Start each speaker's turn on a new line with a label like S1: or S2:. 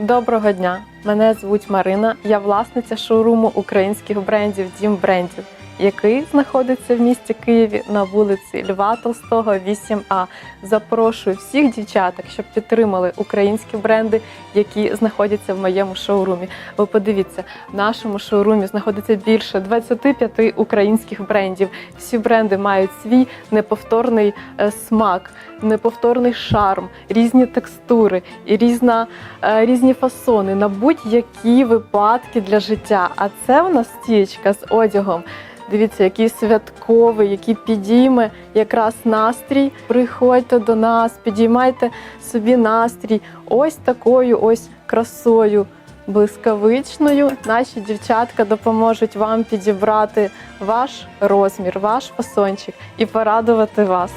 S1: Доброго дня! Мене звуть Марина. Я власниця шоуруму українських брендів Дім брендів, який знаходиться в місті Києві на вулиці Льва Толстого, 8А. Запрошую всіх дівчаток, щоб підтримали українські бренди, які знаходяться в моєму шоурумі. Ви подивіться, в нашому шоурумі знаходиться більше 25 українських брендів. Всі бренди мають свій неповторний е, смак, неповторний шарм, різні текстури і різна, е, різні фасони на будь-які випадки для життя. А це у нас стічка з одягом. Дивіться, який святковий, який підійме якраз настрій. Приходьте до нас, підіймайте собі настрій. Ось такою ось красою блискавичною. Наші дівчатка допоможуть вам підібрати ваш розмір, ваш фасончик і порадувати вас.